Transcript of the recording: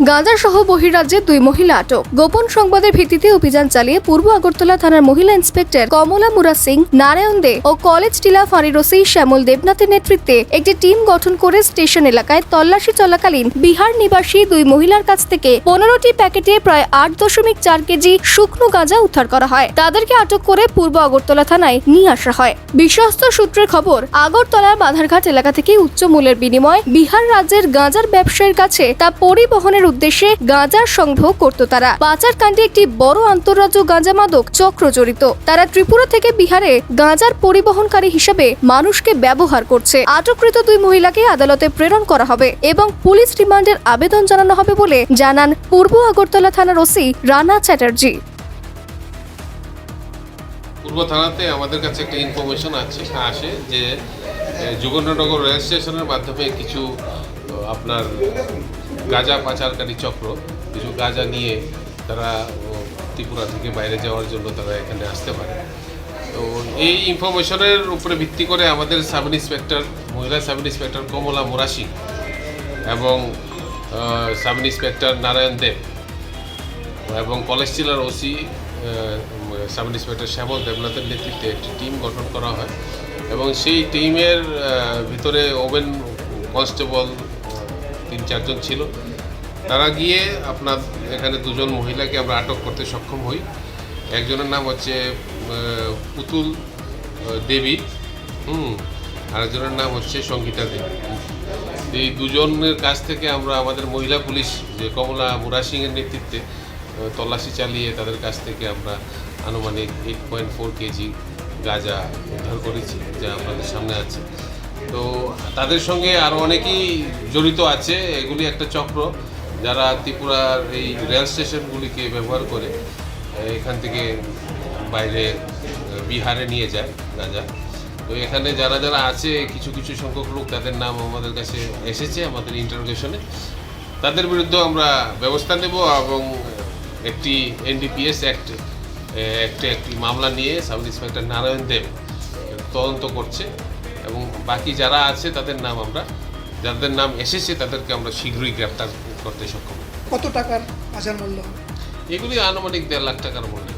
গাঁজা সহ বহিরাজ্যে দুই মহিলা আটক। গোপন সংবাদের ভিত্তিতে অভিযান চালিয়ে পূর্ব আগরতলা থানার মহিলা ইন্সপেক্টর কমলা মুরা সিং, নারায়ণ দে ও কলেজ টিলা ফাঁড়ির শ্যামল দেবনাথের নেতৃত্বে একটি টিম গঠন করে স্টেশন এলাকায় তল্লাশি চলাকালীন বিহার নিবাসী দুই মহিলার কাছ থেকে পনেরোটি প্যাকেটে প্রায় আট দশমিক চার কেজি শুকনো গাঁজা উদ্ধার করা হয়। তাদেরকে আটক করে পূর্ব আগরতলা থানায় নিয়ে আসা হয়। বিশ্বস্ত সূত্রের খবর আগরতলার বাধারঘাট এলাকা থেকে উচ্চ মূল্যের বিনিময় বিহার রাজ্যের গাঁজার ব্যবসায়ীর কাছে তা পরিবহনের উদ্দেশ্যে গাঁজার সংগ্রহ করত তারা। পাচার কাণ্ডে একটি বড় আন্তঃরাজ্য গাঁজা মাদক চক্র জড়িত। তারা ত্রিপুরা থেকে বিহারে গাঁজার পরিবহনকারী হিসেবে মানুষকে ব্যবহার করছে। আটককৃত দুই মহিলাকে আদালতে প্রেরণ করা হবে এবং পুলিশ রিমান্ডের আবেদন জানানো হবে বলে জানান পূর্ব আগরতলা থানার ওসি রানা চ্যাটার্জি। পূর্ব থানাতে আমাদের কাছে একটা ইনফরমেশন আছে আসে যে যুগন্দ্রনগর রেল মাধ্যমে কিছু আপনার গাঁজা পাচারকারী চক্র, কিছু গাঁজা নিয়ে তারা ত্রিপুরা থেকে বাইরে যাওয়ার জন্য তারা এখানে আসতে পারে। তো এই ইনফরমেশনের উপরে ভিত্তি করে আমাদের সাব ইন্সপেক্টর মহিলা সাব ইন্সপেক্টর কমলা মোরাশি এবং সাব ইন্সপেক্টর নারায়ণ দেব এবং কলেজ জেলার ওসি সাব ইন্সপেক্টর শ্যামল দেবনাথের নেতৃত্বে একটি টিম গঠন করা হয় এবং সেই টিমের ভিতরে ওভেন কনস্টেবল তিন চারজন ছিল। তারা গিয়ে আপনার এখানে দুজন মহিলাকে আমরা আটক করতে সক্ষম হই। একজনের নাম হচ্ছে পুতুল দেবী, হুম, আরেকজনের নাম হচ্ছে সঙ্গীতা দেবী। এই দুজনের কাছ থেকে আমরা আমাদের মহিলা পুলিশ, যে কমলা মুরা সিংয়ের নেতৃত্বে তল্লাশি চালিয়ে তাদের কাছ থেকে আমরা আনুমানিক এইট পয়েন্ট ফোর কেজি গাঁজা উদ্ধার করেছি, যা আপনাদের সামনে আছে। তো তাদের সঙ্গে আরও অনেকেই জড়িত আছে। এগুলি একটা চক্র। যারা ত্রিপুরার এই রেল স্টেশনগুলিকে ব্যবহার করে, এখান থেকে বাইরে বিহারে নিয়ে যায় গাঁজা তো এখানে যারা যারা আছে, কিছু কিছু সংখ্যক লোক, তাদের নাম আমাদের কাছে এসেছে আমাদের ইন্টারোগেশনে তাদের বিরুদ্ধে আমরা ব্যবস্থা নেব এবং একটি এনডিপিএস অ্যাক্ট একটা, একটি মামলা নিয়ে সাব ইন্সপেক্টর নারায়ণ দেব তদন্ত করছে। এবং বাকি যারা আছে তাদের নাম আমরা যাদের নাম এসেছে তাদেরকে আমরা শীঘ্রই গ্রেপ্তার করতে সক্ষম কত টাকার বাজার মূল্য? এগুলি আনুমানিক দেড় লাখ টাকার মূল্য।